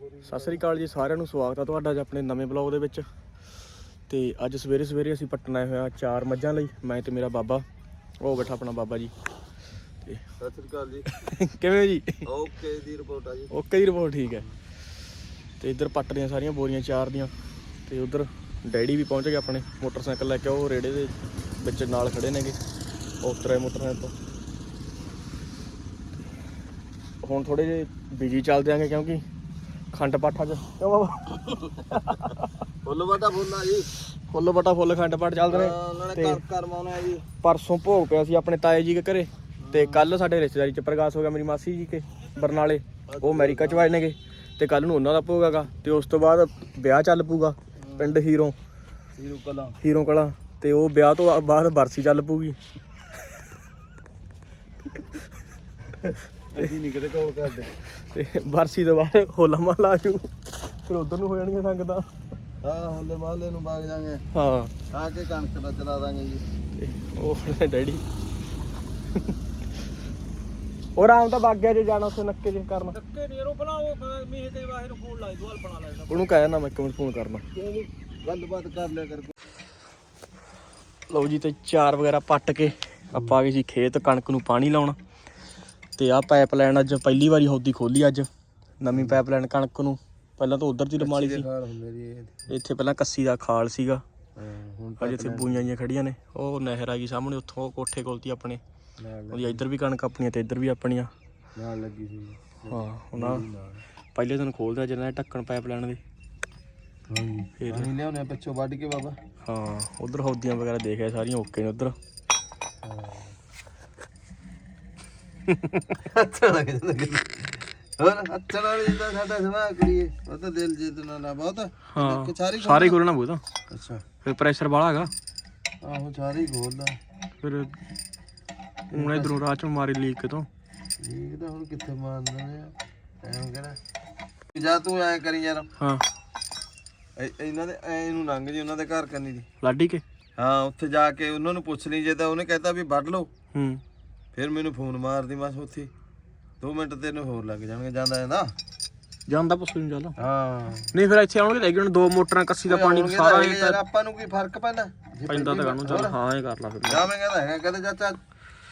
ਸਤਿ ਸ੍ਰੀ ਅਕਾਲ ਜੀ ਸਾਰਿਆਂ ਨੂੰ ਸਵਾਗਤ ਹੈ ਤੁਹਾਡਾ ਅੱਜ ਆਪਣੇ ਨਵੇਂ ਬਲੌਗ ਦੇ ਵਿੱਚ। ਤੇ ਅੱਜ ਸਵੇਰੇ ਸਵੇਰੇ ਅਸੀਂ ਪੱਟਣ ਆਏ ਹੋਇਆ ਚਾਰ ਮੱਝਾਂ ਲਈ ਮੈਂ ਤੇ ਮੇਰਾ ਬਾਬਾ। ਉਹ ਬੈਠਾ ਆਪਣਾ ਬਾਬਾ ਜੀ। ਤੇ ਸਤਿ ਸ੍ਰੀ ਅਕਾਲ ਜੀ। ਕਿਵੇਂ ਜੀ? ਓਕੇ ਦੀ ਰਿਪੋਰਟ ਆ ਜੀ। ਓਕੇ ਜੀ ਰਿਪੋਰਟ ਠੀਕ ਹੈ। ਤੇ ਇੱਧਰ ਪੱਟ ਦੀਆਂ ਸਾਰੀਆਂ ਬੋਰੀਆਂ ਚਾਰ ਦੀਆਂ। ਤੇ ਉਧਰ ਡੈਡੀ ਵੀ ਪਹੁੰਚ ਗਏ ਆਪਣੇ ਮੋਟਰਸਾਈਕਲ ਲੈ ਕੇ ਉਹ ਰੇੜੇ ਦੇ ਵਿੱਚ ਨਾਲ ਖੜੇ ਨੇਗੇ ਉਤਰੇ ਮੋਟਰਸਾਈਕਲ ਤੋਂ। ਹੁਣ ਥੋੜੇ ਜਿਹੇ ਬਿਜ਼ੀ ਚੱਲਦੇ ਆਂਗੇ ਕਿਉਂਕਿ ਖੰਡ ਪਾਠਾ ਚ ਕਿਉਂ ਬਾਬਾ ਫੁੱਲ ਵਾਟਾ ਫੁੱਲ ਆ ਜੀ। ਫੁੱਲ ਬਟਾ ਫੁੱਲ ਖੰਡ ਪਾਠ ਚੱਲਦੇ ਨੇ। ਉਹਨਾਂ ਨੇ ਤੇ ਕਰ ਕਰਵਾਉਣਾ ਹੈ ਜੀ। ਪਰਸੋਂ ਭੋਗ ਪਿਆ ਸੀ ਆਪਣੇ ਤਾਏ ਜੀ ਦੇ ਘਰੇ। ਤੇ ਕੱਲ ਸਾਡੇ ਰਿਸ਼ਤੇਦਾਰੀ ਚ ਪ੍ਰਕਾਸ਼ ਹੋ ਗਿਆ ਮੇਰੀ ਮਾਸੀ ਜੀ ਕੇ ਬਰਨਾਲੇ। ਉਹ ਅਮਰੀਕਾ ਚ ਵਾਏ ਨੇਗੇ। ਤੇ ਕੱਲ ਨੂੰ ਉਹਨਾਂ ਦਾ ਭੋਗ ਹੈਗਾ। ਤੇ ਉਸ ਤੋਂ ਬਾਅਦ ਵਿਆਹ ਚੱਲ ਪੂਗਾ ਪਿੰਡ ਹੀਰੋ। ਹੀਰੂ ਕਲਾ। ਹੀਰੋ ਕਲਾਂ। ਤੇ ਉਹ ਵਿਆਹ ਤੋਂ ਬਾਅਦ ਬਰਸੀ ਚੱਲ ਪੂਗੀ ਅਸੀਂ ਨਹੀਂ ਕਿਤੇ ਕੋਲ ਕਰਦੇ। ਤੇ ਬਰਸੀ ਤੋਂ ਬਾਅਦ ਹੋਲਾ ਮਹੱਲਾ ਆਜੂ ਫਿਰ ਉਧਰ ਨੂੰ ਹੋ ਜਾਣਗੀਆਂ ਸੰਗਤਾਂ। ਹਾਂ ਹੁੱਲੇ ਮਾਹਲੇ ਨੂੰ ਬਾਗ ਜਾਾਂਗੇ ਹਾਂ। ਆ ਕੇ ਕਣਕ ਦਾ ਚਲਾ ਦਾਂਗੇ ਜੀ। ਤੇ ਉਹ ਡੈਡੀ। ਉਹ ਰਾਮ ਤਾਂ ਵਗ ਗਿਆ ਜੇ ਜਾਣਾ ਉਸੇ ਨੱਕੇ ਜੇ ਕਰਨ। ਨੱਕੇ ਨਹੀਂ ਰੋ ਬਣਾਓ ਮੀਂਹ ਤੇ ਵਾਹੇ ਨੂੰ ਫੋਨ ਲਾਈ ਦੁਆਲ ਬਣਾ ਲੈਦਾ। ਉਹਨੂੰ ਕਹਿਆ ਨਾ ਮੈਂ ਇੱਕ ਮਿੰਟ ਫੋਨ ਕਰਨਾ। ਗੱਲਬਾਤ ਕਰ ਲਿਆ ਕਰ। ਲਓ ਜੀ ਤੇ ਚਾਰ ਵਗੈਰਾ ਪੱਟ ਕੇ ਆਪਾਂ ਆ ਗਏ ਸੀ ਖੇਤ ਕਣਕ ਨੂੰ ਪਾਣੀ ਲਾਉਣ। ਤੇ ਆਹ ਪਾਈਪਲਾਈਨ ਅੱਜ ਪਹਿਲੀ ਵਾਰੀ ਹੌਦੀ ਖੋਲੀ ਅੱਜ ਨਵੀਂ ਪਾਈਪਲਾਈਨ ਕਣਕ ਨੂੰ। ਪਹਿਲਾਂ ਤਾਂ ਉਧਰ ਦੀ ਰਮਾਲੀ ਸੀ। ਇੱਥੇ ਪਹਿਲਾਂ ਕੱਸੀ ਦਾ ਖਾਲ ਸੀਗਾ। ਹੁਣ ਅੱਜ ਇੱਥੇ ਬੂਈਆਂ ਜੀਆਂ ਖੜੀਆਂ ਨੇ। ਉਹ ਨਹਿਰ ਆ ਗਈ ਸਾਹਮਣੇ ਉੱਥੋਂ ਕੋਠੇ ਕੋਲ ਤੀ ਆਪਣੇ। ਉਹਦੀ ਇੱਧਰ ਵੀ ਕਣਕ ਆਪਣੀਆਂ ਤੇ ਇੱਧਰ ਵੀ ਆਪਣੀਆਂ। ਨਾਲ ਲੱਗੀ ਸੀ। ਹਾਂ ਉਹਨਾਂ ਪਹਿਲੇ ਦਿਨ ਖੋਲਦਾ ਜਿਹਨਾਂ ਨੇ ਢੱਕਣ ਪਾਈਪਲਾਈਨ ਦੇ। ਹਾਂ ਜੀ ਫਿਰ ਪਾਣੀ ਲਿਆਉਣੇ ਪਿੱਛੋਂ ਵੱਢ ਕੇ ਬਾਬਾ। ਹਾਂ ਉਧਰ ਹੌਦੀਆਂ ਵਗੈਰਾ ਦੇਖਿਆ ਸਾਰੀਆਂ ਓਕੇ ਨੇ ਉਧਰ। ਅੱਛਾ ਲੱਗ ਜਾਂਦਾ ਕਿਤੇ। ਹੋਰ ਅੱਛਾ ਨਾਲ ਜਿੱਦਾਂ ਸਾਡਾ ਸੁਭਾਅ ਕੁੜੀਏ ਉਹ ਤਾਂ ਦਿਲ ਜਿੱਤ ਨਾਲ ਆ ਬਹੁਤ। ਹਾਂ ਸਾਰੀ ਖੋਲਣਾ ਬੂਦਾ ਅੱਛਾ। ਫਿਰ ਪ੍ਰੈਸ਼ਰ ਵਾਲਾ ਹੈਗਾ। ਆਹੋ ਸਾਰੀ ਖੋਲਦਾ ਫਿਰ ਹੁਣ ਇਧਰੋਂ ਰਾਹ ਚੋਂ ਮਾਰੀ ਲੀਕ ਤੋਂ। ਇਹ ਤਾਂ ਹੁਣ ਕਿੱਥੇ ਮਾਰਦੇ ਨੇ ਐਂ ਕਹਿਣਾ। ਜਾ ਤੂੰ ਐ ਕਰੀ ਯਾਰ। ਹਾਂ। ਇਹ- ਇਹਨਾਂ ਦੇ ਐ ਨੂੰ ਲੰਘ ਜੀ ਉਹਨਾਂ ਦੇ ਘਰ ਕੰਨੀ ਦੀ। ਲਾਡੀ ਕੇ? ਹਾਂ ਉੱਥੇ ਜਾ ਕੇ ਉਹਨਾਂ ਨੂੰ ਪੁੱਛ ਲਈ ਜੇ ਤਾਂ ਉਹਨੇ ਕਹਿਤਾ ਵੀ ਵੱਢ ਲਓ। ਹੂੰ। ਫਿਰ ਮੈਨੂੰ ਫੋਨ ਮਾਰਦੀ ਬਸ ਉੱਥੇ। 2 ਮਿੰਟ ਤੈਨੂੰ ਹੋਰ ਲੱਗ ਜਾਣਗੇ ਜਾਂਦਾ ਜਾਂਦਾ। ਜਾਂਦਾ ਪੁੱਛ ਨੂੰ ਚੱਲ। ਹਾਂ। ਨਹੀਂ ਫਿਰ ਇੱਥੇ ਆਉਣਗੇ ਲੈ ਹੁਣ ਦੋ ਮੋਟਰਾਂ ਕੱਸੀ ਦਾ ਪਾਣੀ ਸਾਰਾ ਤਾਂ ਇਹ ਆਪਾਂ ਨੂੰ ਕੀ ਫ਼ਰਕ ਪੈਂਦਾ? ਪੈਂਦਾ ਤਾਂ ਕਾਨੂੰ ਚੱਲ। ਹਾਂ ਇਹ ਕਰ ਲਾ ਫਿਰ। ਜਾਵੇਂਗਾ ਤਾਂ ਹੈਗਾ ਕਦੇ ਚਾਚਾ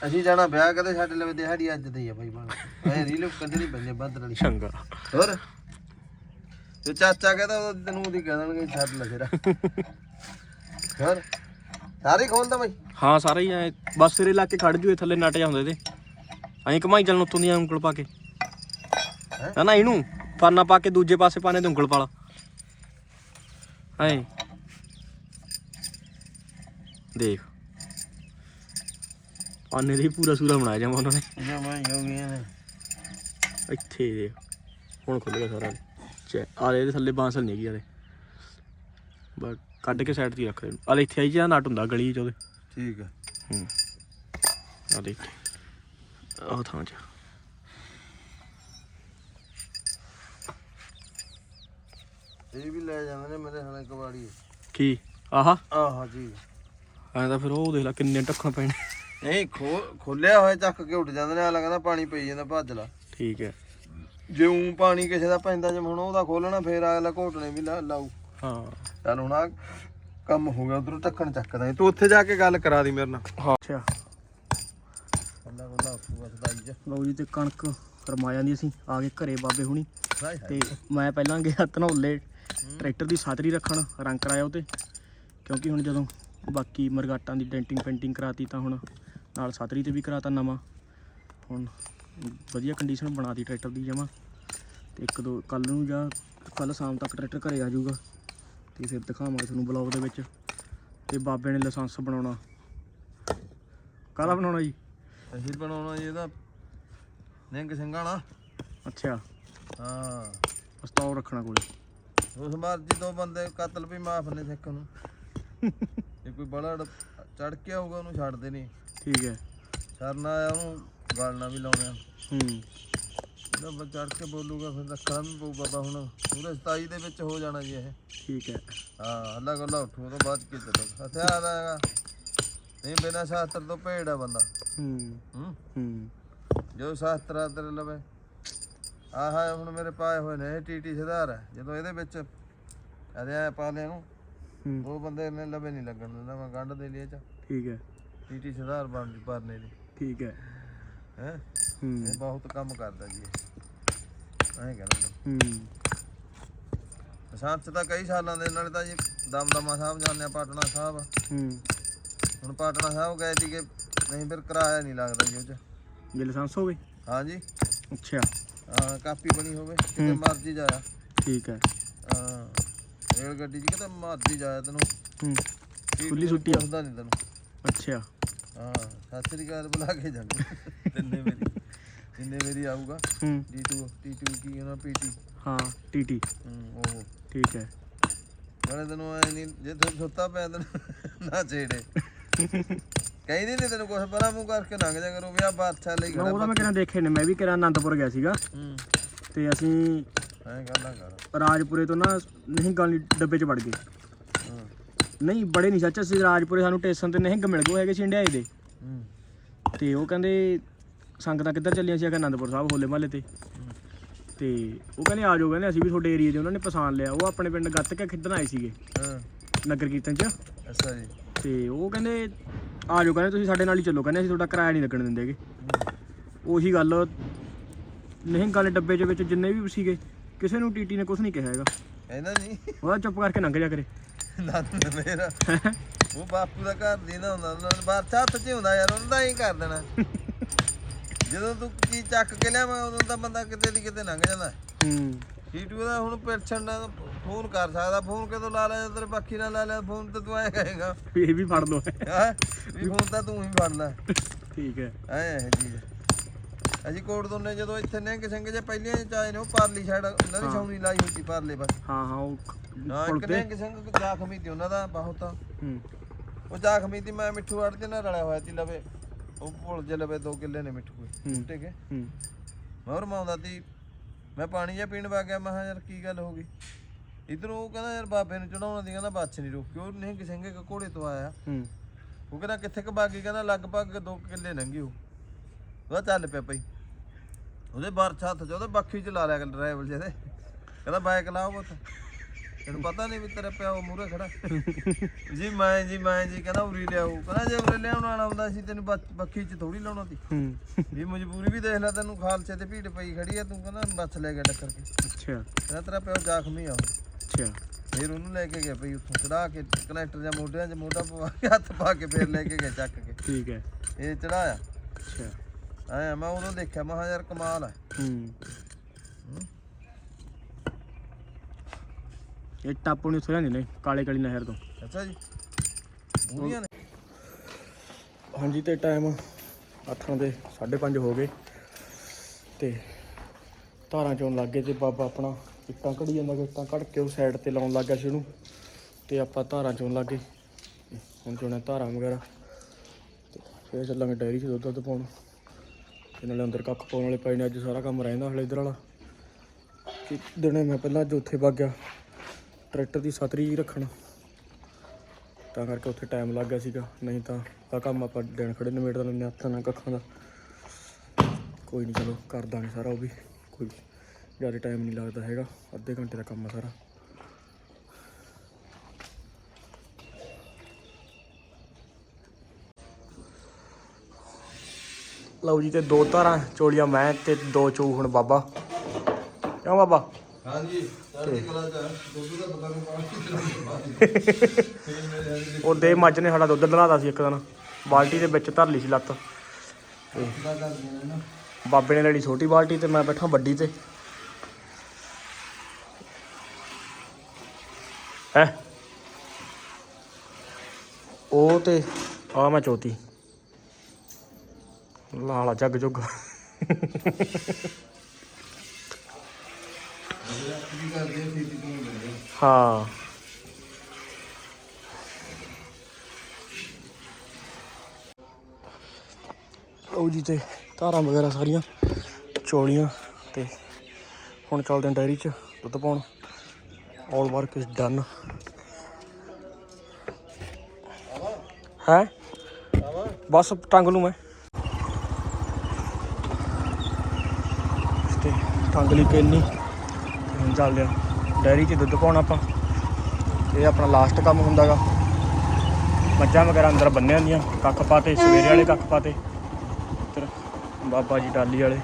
ਅਸੀਂ ਜਾਣਾ ਵਿਆਹ ਕਦੇ ਸਾਡੇ ਲਵੇ ਦਿਹਾੜੀ ਅੱਜ ਦੀ ਆ ਬਾਈ ਬਣ। ਐ ਰੀਲ ਕੱਢਣੀ ਬੰਦ ਵਾਲੀ। ਚੰਗਾ। ਹੋਰ? ਤੇ ਚਾਚਾ ਕਹਿੰਦਾ ਤੈਨੂੰ ਉਹਦੀ ਕਹਿ ਦੇਣਗੇ ਛੱਡ ਲੈ ਜਰਾ ਹੋਰ? ਸਾਰੇ ਖੋਲਦਾ ਬਾਈ? ਹਾਂ ਸਾਰਾ ਹੀ ਐ ਬਸ ਸਿਰੇ ਲਾ ਕੇ ਖੜ ਜੂਏ ਥੱਲੇ ਨਟ ਜਾਂਦੇ ਤੇ ਐਂ ਕਮਾਈ ਚੱਲਣ ਉੱਤੋਂ ਦੀ ਉਂਗਲ ਪਾ ਕੇ। ਹੈਂ? ਨਾ ਨਾ ਇਹਨੂੰ ਪਾਨਾ ਪਾ ਕੇ ਦੂਜੇ ਪਾਸੇ ਪਾਣੇ ਤੇ ਉਂਗਲ ਪਾ ਲਾ। ਐਂ। ਦੇਖ। ਪਾਨੇ ਦੀ ਪੂਰਾ ਸੂਰਾ ਬਣਾਇਆ ਜਾਵਾ ਉਹਨਾਂ ਨੇ। ਜਮਾ ਹੋ ਗਈਆਂ ਨੇ। ਇੱਥੇ ਦੇਖ। ਹੁਣ ਖੁੱਲ ਗਿਆ ਸਾਰਾ। ਚੈ ਆਲੇ ਇਹਦੇ ਥੱਲੇ ਬਾਂਸਲ ਨਹੀਂ ਹੈਗੀ ਆਲੇ ਬਸ ਕੱਢ ਕੇ ਸਾਈਡ ਤੇ ਹੀ ਰੱਖ ਦੇ ਆਲੇ ਇੱਥੇ ਆਈ ਜਾਂ ਨਟ ਹੁੰਦਾ ਗਲੀ ਚ ਉਹਦੇ। ਠੀਕ ਆ। ਹੂੰ। ਆ ਦੇਖ। ਆਹ ਥਾਂ ਚ। ਇਹ ਵੀ ਲੈ ਜਾਂਦੇ ਨੇ ਮੇਰੇ ਹਾਲੇ ਕਬਾੜੀ। ਕੀ? ਆਹਾ? ਆਹ ਜੀ। ਐਂ ਤਾਂ ਫਿਰ ਉਹ ਦੇਖ ਲੈ ਕਿੰਨੇ ਟੱਖਾਂ ਪੈਣੇ ਨਹੀਂ ਖੋ ਖੋਲਿਆ ਹੋਇਆ ਚੱਕ ਕੇ ਉੱਡ ਜਾਂਦੇ ਨੇ ਆ ਲੱਗਦਾ ਪਾਣੀ ਪਈ ਜਾਂਦਾ ਭੱਜ ਲਾ। ਠੀਕ ਹੈ। ਜੇ ਉਂ ਪਾਣੀ ਕਿਸੇ ਦਾ ਪੈਂਦਾ ਜੇ ਹੁਣ ਉਹਦਾ ਖੋਲਣਾ ਫੇਰ ਅਗਲਾ ਘੋਟਣੇ ਵੀ ਲਾਊ। ਹਾਂ। ਚੱਲ ਹੁਣ ਆ ਕੰਮ ਹੋ ਗਿਆ ਉਧਰੋਂ ਢੱਕਣ ਚੱਕਦਾ ਤੂੰ ਉੱਥੇ ਜਾ ਕੇ ਗੱਲ ਕਰਾ ਦੀ ਮੇਰੇ ਨਾਲ। ਹਾਂ। ਅੱਛਾ। ਅੱਲਾ ਅੱਲਾ ਫੂਆ ਸਦਾਈ ਜਾ ਲਓ ਜੀ ਤੇ ਕਣਕ ਕਰਮਾ ਜਾਂਦੀ ਅਸੀਂ ਆ ਗਏ ਘਰੇ ਬਾਬੇ ਹੁਣੀ। ਤੇ ਮੈਂ ਪਹਿਲਾਂ ਗਿਆ ਧਨੌਲੇ ਟਰੈਕਟਰ ਦੀ ਸਾਤਰੀ ਰੱਖਣ ਰੰਗ ਕਰਾਇਆ ਉਹ ਤੇ ਕਿਉਂਕਿ ਹੁਣ ਜਦੋਂ ਬਾਕੀ ਮਰਗਾਟਾਂ ਦੀ ਡੈਂਟਿੰਗ ਪੇਂਟਿੰਗ ਕਰਾਤੀ ਤਾਂ ਹੁਣ ਨਾਲ ਸਾਤਰੀ ਤੇ ਵੀ ਕਰਾਤਾ ਨਵਾਂ। ਹੁਣ ਵਧੀਆ ਕੰਡੀਸ਼ਨ ਬਣਾਤੀ ਟਰੈਕਟਰ ਦੀ ਜਮਾ। ਤੇ ਇੱਕ ਦੋ ਕੱਲ ਨੂੰ ਜਾਂ ਕੱਲ ਸ਼ਾਮ ਤੱਕ ਟਰੈਕਟਰ ਘਰੇ ਆ ਜਾਊਗਾ। ਤੇ ਫਿਰ ਦਿਖਾਵਾਂਗੇ ਤੁਹਾਨੂੰ ਬਲੌਗ ਦੇ ਵਿੱਚ ਤੇ ਬਾਬੇ ਨੇ ਲਾਇਸੈਂਸ ਬਣਾਉਣਾ। ਕਾਹਦਾ ਬਣਾਉਣਾ ਜੀ? ਅਸੀਂ ਬਣਾਉਣਾ ਜੀ ਇਹਦਾ। ਨਿੰਗ ਸਿੰਘਾਂ ਵਾਲਾ। ਅੱਛਾ। ਹਾਂ। ਪਸਤੌਲ ਰੱਖਣਾ ਕੋਲੇ ਉਸ ਮਰਜ਼ੀ ਦੋ ਬੰਦੇ ਕਤਲ ਵੀ ਮਾਫ ਨੇ ਸਿੱਖ ਨੂੰ। ਜੇ ਕੋਈ ਬੜਾ ਚੜ ਕੇ ਆਊਗਾ ਉਹਨੂੰ ਛੱਡਦੇ ਨਹੀਂ। ਠੀਕ ਹੈ। ਸਰਨਾ ਆਇਆ ਉਹਨੂੰ ਗਾਲਣਾ ਵੀ ਲਾਉਣਾ ਹੂੰ। ਜਿਹੜਾ ਬੱਚਾ ਚੜ ਕੇ ਬੋਲੂਗਾ ਫਿਰ ਰੱਖਣਾ ਵੀ ਪਊ ਬਾਬਾ ਹੁਣ। ਪੂਰੇ 27 ਦੇ ਵਿੱਚ ਹੋ ਜਾਣਾ ਜੀ ਇਹ। ਠੀਕ ਹੈ। ਹਾਂ ਅੱਲਾ ਗੱਲਾ ਉੱਠੂ ਉਹ ਤੋਂ ਬਾਅਦ ਕੀ ਚੱਲੇਗਾ ਹਥਿਆਰ ਆਏਗਾ ਨਹੀਂ ਬਿਨਾ ਸ਼ਾਸਤਰ ਤੋਂ ਭੇੜ ਆ ਬੰਦਾ। ਹੂੰ। ਹੂੰ? ਹੂੰ। ਜੋ ਸ਼ਾਸਤਰ ਆ ਤੇਰੇ ਲਵੇ। ਆਹ ਹੁਣ ਮੇਰੇ ਪਾਏ ਹੋਏ ਨੇ ਟੀਟੀ ਸੁਧਾਰ ਹੈ। ਜਦੋਂ ਇਹਦੇ ਵਿੱਚ ਅਰੇ ਆ ਪਾ ਲਿਆ ਨੂੰ ਹੂੰ। ਉਹ ਬੰਦੇ ਨੇ ਲਵੇ ਨਹੀਂ ਲੱਗਣ ਦਿੰਦਾ ਮੈਂ ਗੰਢ ਦੇ ਲਈ ਇਹ ਚ। ਠੀਕ ਹੈ। ਟੀਟੀ ਸੁਧਾਰ ਬਣ ਜੀ ਪਰਨੇ ਦੀ। ਠੀਕ ਹੈ। ਹੈ? ਹੂੰ। ਇਹ ਬਹੁਤ ਕੰਮ ਕਰਦਾ ਜੀ ਐਂ ਕਹਿੰਦਾ ਹੂੰ। ਚ ਤਾਂ ਕਈ ਸਾਲਾਂ ਦੇ ਨਾਲੇ ਤਾਂ ਜੀ ਦਮਦਮਾ ਸਾਹਿਬ ਜਾਂਦੇ ਆ ਪਾਟਣਾ ਸਾਹਿਬ। ਹੂੰ। ਹੁਣ ਪਾਟਣਾ ਸਾਹਿਬ ਗਏ ਸੀਗੇ ਨਹੀਂ ਫਿਰ ਕਿਰਾਇਆ ਨਹੀਂ ਲੱਗਦਾ ਜੀ ਉਹ ਚ। ਜੇ ਲਾਇਸੈਂਸ ਹੋਵੇ ਹਾਂਜੀ ਅੱਛਾ। ਹਾਂ ਕਾਪੀ ਬਣੀ ਹੋਵੇ ਕਿਤੇ ਹੂੰ। ਮਰਜ਼ੀ ਜਾਇਆ। ਠੀਕ ਹੈ। ਹਾਂ ਰੇਲ ਗੱਡੀ 'ਚ ਕਿਤੇ ਮਰਜ਼ੀ ਜਾਇਆ ਤੈਨੂੰ। ਹੂੰ। ਖੁੱਲੀ ਛੁੱਟੀ ਆ। ਪੁੱਛਦਾ ਨਹੀਂ ਤੈਨੂੰ। ਅੱਛਾ। ਹਾਂ ਸਤਿ ਸ੍ਰੀ ਅਕਾਲ ਬੁਲਾ ਕੇ ਜਾਂਦੇ। ਤਿੰਨੇ ਮੇਰੀ। ਜਿੰਨੇ ਮੇਰੀ ਆਊਗਾ? ਹੂੰ। D2 T2 ਕੀ ਉਹਨਾਂ PT ਹਾਂ ਟੀਟੀ ਹੂੰ ਉਹ। ਠੀਕ ਹੈ। ਨਾਲੇ ਤੈਨੂੰ ਐ ਨਹੀਂ ਜੇ ਤੂੰ ਸੁੱਤਾ ਪਿਆ ਤੈਨੂੰ ਨਾ ਛੇੜੇ ਕਹਿੰਦੀ ਨਹੀਂ ਤੈਨੂੰ ਕੁਛ ਪਰਾਂ ਮੂੰਹ ਕਰਕੇ ਲੰਘ ਜਾ ਕਰੋ ਵੀ ਆ ਬਾਦਸ਼ਾਹ ਲਈ ਨਾ ਖੜਾ ਉਹਦਾ ਮੈਂ ਕਿਹਨਾਂ ਦੇਖੇ ਨੇ ਮੈਂ ਵੀ ਕਿਹਨਾਂ ਆਨੰਦਪੁਰ ਗਿਆ ਸੀਗਾ। ਹੂੰ। ਤੇ ਅਸੀਂ ਐਂ ਗੱਲਾਂ ਕਰ। ਰਾਜਪੁਰੇ ਤੋਂ ਨਾ ਨਹੀਂ ਗਾਲੀ ਡੱਬੇ 'ਚ ਵੜ ਗਏ। ਹਾਂ। ਨਹੀਂ ਬੜੇ ਨਹੀਂ ਸੱਚ ਅਸੀਂ ਰਾਜਪੁਰੇ ਸਾਨੂੰ ਟੇਸ਼ਨ ਤੇ ਨਹੀਂ ਮਿਲ ਗਏ ਹੈਗੇ ਸੀ ਇੰਡੀਆਏ ਦੇ। ਹੂੰ। ਤੇ ਉਹ ਕਹਿੰਦੇ ਸੰਗਤਾਂ ਕਿੱਧਰ ਚੱਲੀਆਂ ਸੀ? ਆ ਆਨੰਦਪੁਰ ਸਾਹਿਬ ਹੋਲੇ ਮਹੱਲੇ ਤੇ। ਤੇ ਉਹ ਕਹਿੰਦੇ ਆ ਜਾਓ ਕਹਿੰਦੇ ਅਸੀਂ ਵੀ ਤੁਹਾਡੇ ਏਰੀਆ 'ਚ ਉਹਨਾਂ ਨੇ ਪਛਾਣ ਲਿਆ। ਉਹ ਆਪਣੇ ਪਿੰਡ ਗੱਤ ਕੇ ਖਿੱਦਣ ਆਏ ਸੀਗੇ। ਹਾਂ। ਨਗਰ ਕੀਰਤਨ 'ਚ। ਅੱਛਾ ਜੀ। ਤੇ ਉਹ ਕਹਿੰਦੇ ਆ ਜਾਓ ਕਹਿੰਦੇ ਤੁਸੀਂ ਸਾਡੇ ਨਾਲ ਹੀ ਚੱਲੋ। ਕਹਿੰਦੇ ਅਸੀਂ ਤੁਹਾਡਾ ਕਿਰਾਇਆ ਨਹੀਂ ਲੱਗਣ ਦਿੰਦੇਗੇ ਉਹੀ ਗੱਲ ਨਹੀਂ ਗੱਲ ਡੱਬੇ ਦੇ ਵਿੱਚ ਜਿੰਨੇ ਵੀ ਸੀਗੇ ਕਿਸੇ ਨੂੰ ਟੀਟੀ ਨੇ ਕੁਝ ਨਹੀਂ ਕਿਹਾ ਹੈਗਾ। ਕਹਿੰਦਾ ਨਹੀਂ ਉਹਦਾ ਚੁੱਪ ਕਰਕੇ ਲੰਘ ਜਾ ਕਰੇ। ਨੰਦ ਮੇਰਾ। ਉਹ ਬਾਪੂ ਦਾ ਘਰ ਦੀ ਨਾ ਹੁੰਦਾ ਉਹਨਾਂ ਬਾਹਰ ਹੱਥ 'ਚ ਹੀ ਹੁੰਦਾ ਯਾਰ ਉਹਨਾਂ ਦਾ ਹੀ ਕਰ ਦੇਣਾ। ਜਦੋਂ ਤੂੰ ਕੀ ਚੱਕ ਕੇ ਲਿਆਵਾਂ ਉਦੋਂ ਤਾਂ ਬੰਦਾ ਕਿਤੇ ਦੀ ਕਿਤੇ ਲੰਘ ਜਾਂਦਾ। ਹੂੰ। ਟੀਟੂ ਦਾ ਹੁਣ ਪਿਲਛਣ ਦਾ ਫੋਨ ਕਰ ਸਕਦਾ ਫੋਨ ਕਦੋਂ ਲਾ ਲਿਆ ਤੇਰੇ ਬਾਕੀ ਨਾਲ ਲਾ ਲਿਆ ਫੋਨ ਤੇ ਤੂੰ ਐਂ ਕਹੇਗਾ। ਵੀ ਇਹ ਵੀ ਫੜ ਲਓ। ਹਾਂ? ਵੀ ਫੋਨ ਤਾਂ ਤੂੰ ਹੀ ਫੜ ਲੈ ਠੀਕ ਹੈ। ਐ ਚੀਜ਼ ਅਜੀ ਕੋਟ ਦੋਨੇ ਜਦੋਂ ਇੱਥੇ ਨਿਹੰਗ ਸਿੰਘ ਜੇ ਪਹਿਲੀਆਂ ਚ ਆਏ ਨੇ ਉਹ ਪਰਲੀ ਸਾਈਡ ਉਹਨਾਂ ਦੀ। ਛਾਉਣੀ ਲਾਈ ਹੋਈ ਸੀ ਪਰਲੇ ਬਸ ਹਾਂ ਹਾਂ ਉਹ ਇੱਕ ਤੇ ਨਿਹੰਗ ਸਿੰਘ ਜ਼ਖਮੀ ਸੀ ਉਹਨਾਂ ਦਾ ਬਹੁਤ। ਹੂੰ। ਉਹ ਜ਼ਖਮੀ ਸੀ ਮੈਂ ਮਿੱਠੂ ਅੜ ਨਾਲ ਰਲਿਆ ਹੋਇਆ ਸੀ ਲਵੇ। ਉਹ ਭੁੱਲ ਜੇ ਲਵੇ 2 ਕਿੱਲੇ ਨੇ ਮਿੱਠੂ ਹੂੰ। ਠੀਕ ਹੈ? ਮੋਰ ਮਾਉਂਦਾ ਸੀ ਮੈਂ ਪਾਣੀ ਜਿਹਾ ਪੀਣ ਵਾ ਗਿਆ ਮੈਂ ਕਿਹਾ ਯਾਰ ਕੀ ਗੱਲ ਹੋ ਗਈ? ਇਧਰੋਂ ਉਹ ਕਹਿੰਦਾ ਯਾਰ ਬਾਬੇ ਨੂੰ ਚੜਾਉਣ ਦੀ ਕਹਿੰਦਾ ਬਾਛ ਨਹੀਂ ਰੋਕੀ ਉਹ ਨਹੀਂ ਕਿਸੇ ਕੇ ਘੋੜੇ ਤੋਂ ਆਇਆ। ਹੂੰ। ਉਹ ਕਹਿੰਦਾ ਕਿੱਥੇ ਕ ਬਾਗੀ ਕਹਿੰਦਾ ਲਗਭਗ 2 ਕਿੱਲੇ ਲੰਘੀ ਉਹ। ਚੱਲ ਪਿਆ ਪਈ ਉਹਦੇ ਬਾਰਛ ਹੱਥ ਚ ਉਹਦੇ ਬੱਖੀ ਚ ਲਾ ਲਿਆ ਡਰਾਈਵਰ ਜਿਹਦੇ ਕਹਿੰਦਾ ਬਾਈਕ ਲਾਓ ਬਤ ਤੈਨੂੰ ਪਤਾ ਨਹੀਂ ਵੀ ਤੇਰਾ ਪਿਆ ਉਹ ਮੂਰੇ ਖੜਾ। ਜੀ ਮੈਂ ਜੀ ਮੈਂ ਜੀ ਕਹਿੰਦਾ ਉਰੀ ਲਿਆਓ ਕਹਿੰਦਾ ਜੇ ਉਰੇ ਲਿਆਉਣ ਵਾਲਾ ਹੁੰਦਾ ਸੀ ਤੈਨੂੰ ਬੱਖ- ਬੱਖੀ ਚ ਥੋੜੀ ਲਾਉਣਾ ਸੀ। ਹੂੰ। ਵੀ ਮਜਬੂਰੀ ਵੀ ਦੇਖ ਲੈ ਤੈਨੂੰ ਖਾਲਸੇ ਤੇ ਭੀੜ ਪਈ ਖੜੀ ਆ ਤੂੰ ਕਹਿੰਦਾ ਬੱਸ ਲੈ ਗਿਆ ਟੱਕਰ ਕੇ। ਅੱਛਾ। ਕਹਿੰਦਾ ਤੇਰਾ ਪਿਓ ਜ਼ਖਮੀ ਆ ਉਹ। ਅੱਛਾ। ਫਿਰ ਉਹਨੂੰ ਲੈ ਕੇ ਗਏ ਭਈ ਉੱਥੋਂ ਚੜਾ ਕੇ ਕਨੈਕਟਰ ਜਾਂ ਮੋਢਿਆਂ 'ਚ ਮੋਢਾ ਪਵਾ ਕੇ ਹੱਥ ਪਾ ਕੇ ਫਿਰ ਲੈ ਕੇ ਗਏ ਚੱਕ ਕੇ। ਠੀਕ ਹੈ। ਇਹ ਚੜਾਇਆ। ਅੱਛਾ। ਐ ਮੈਂ ਉਦੋਂ ਦੇਖਿਆ ਮੈਂ ਕਿਹਾ ਯਾਰ ਕਮਾਲ ਹੈ। ਹੂੰ। ਇਹ ਟਾਪੂ ਨਹੀਂ ਉੱਥੋਂ ਲਿਆਂਦੇ ਨੇ ਕਾਲੇ ਕਾਲੀ ਨਹਿਰ ਤੋਂ। ਅੱਛਾ ਜੀ। ਪੂਰੀਆਂ ਨੇ। ਹਾਂਜੀ ਤੇ ਟਾਈਮ ਅੱਠਾਂ ਦੇ 5:30 ਹੋ ਗਏ ਤੇ ਧਾਰਾਂ ਚੋਂ ਲੱਗ ਗਏ ਤੇ ਬਾਬਾ ਆਪਣਾ ਇੱਟਾਂ ਘੜੀ ਜਾਂਦਾ ਇੱਟਾਂ ਘੜ ਕੇ ਉਹ ਸਾਈਡ ਤੇ ਲਾਉਣ ਲੱਗ ਸੀ ਉਹਨੂੰ ਤੇ ਆਪਾਂ ਧਾਰਾਂ ਚੋਂ ਲੱਗ ਗਏ। ਹੁਣ ਚੋਣਾ ਧਾਰਾਂ ਵਗੈਰਾ ਤੇ ਫਿਰ ਚੱਲਾਂਗੇ ਡੈਰੀ 'ਚ ਦੁੱਧ ਦੁੱਧ ਪਾਉਣ। ਤੇ ਨਾਲੇ ਅੰਦਰ ਕੱਖ ਪਾਉਣ ਵਾਲੇ ਪਏ ਨੇ ਅੱਜ ਸਾਰਾ ਕੰਮ ਰਹਿੰਦਾ ਹਲੇ ਇਧਰ ਵਾਲਾ। ਕਿ ਦਿਨੇ ਮੈਂ ਪਹਿਲਾਂ ਅੱਜ ਉੱਥੇ ਵਗ ਗਿਆ। ਟਰੈਕਟਰ ਦੀ ਸਤਰੀ ਰੱਖਣ। ਤਾਂ ਕਰਕੇ ਉੱਥੇ ਟਾਈਮ ਲੱਗ ਗਿਆ ਸੀਗਾ। ਨਹੀਂ ਤਾਂ ਆ ਕੰਮ ਆਪਾਂ ਦਿਨ ਖੜੇ ਨਿਬੇੜ ਲੈਂਦੇ ਹਾਂ, ਹੱਥਾਂ ਨਾਲ ਕੱਖਾਂ ਦਾ। ਕੋਈ ਨਹੀਂ ਚਲੋ ਕਰ ਦਾਂਗੇ ਸਾਰਾ ਉਹ ਵੀ। ਕੋਈ ਜ਼ਿਆਦਾ ਟਾਈਮ ਨਹੀਂ ਲੱਗਦਾ ਹੈਗਾ। ਅੱਧੇ ਘੰਟੇ ਦਾ ਕੰਮ ਆ ਸਾਰਾ। ਲਓ ਜੀ, ਤੇ ਦੋ ਧਾਰਾਂ, ਚੋਲੀਆਂ ਮੈਂ ਤੇ ਦੋ ਚੂ ਹੁਣ ਬਾਬਾ। ਕਿਉਂ ਬਾਬਾ? ਹਾਂਜੀ ਚੜ੍ਹਦੀ ਕਲਾ ਚ ਦੁੱਧ ਦਾ ਪਤਾ ਨਹੀਂ ਪਾਣੀ ਉਹ ਦੇ ਮੱਝ ਨੇ ਸਾਡਾ ਦੁੱਧ ਦਲਾਤਾ ਸੀ ਇੱਕ ਦਿਨ। ਬਾਲਟੀ ਦੇ ਵਿੱਚ ਧਰ ਲਈ ਸੀ ਲੱਤ। ਨਾ ਬਾਬੇ ਨੇ ਲੈ ਲਈ ਛੋਟੀ ਬਾਲਟੀ ਤੇ ਮੈਂ ਬੈਠਾ ਵੱਡੀ ਤੇ। ਹੈ? ਉਹ ਤੇ ਆ ਮੈਂ ਚੋਤੀ। ਲਾਲਾ ਜੱਗ ਜੁਗ। ਕੀ ਕਰਦੇ ਸੀ ਸੀ ਤੂੰ ਬੰਦੇ ਹਾਂ। ਉਹ ਜੀ ਤੇ ਧਾਰਾਂ ਵਗੈਰਾ ਸਾਰੀਆਂ, ਚੋਲੀਆਂ ਤੇ ਹੁਣ ਚੱਲਦੇ ਹਾਂ ਡਾਇਰੀ 'ਚ ਦੁੱਧ ਪਾਉਣ। ਆਲ ਵਰਕ ਇਜ਼ ਡਨ ਹੈ? ਬਸ ਟੰਗ ਲੂ ਮੈਂ। ਤੇ ਖੰਗ ਲਈ ਕਿੰਨੀ ਹੁਣ ਚੱਲਦੇ ਆ। ਡੈਰੀ 'ਚ ਦੁੱਧ ਪਾਉਣਾ ਆਪਾਂ। ਇਹ ਆਪਣਾ ਲਾਸਟ ਕੰਮ ਹੁੰਦਾਗਾ। ਮੱਝਾਂ ਵਗੈਰਾ ਅੰਦਰ ਬੰਨੇ ਹੁੰਦੀਆਂ। ਕੱਖ ਪਾਤੇ, ਸਵੇਰੇ ਵਾਲੇ ਕੱਖ ਪਾਤੇ। ਇੱਧਰ ਬਾਬਾ ਜੀ ਡਾਲੀ ਵਾਲੇ।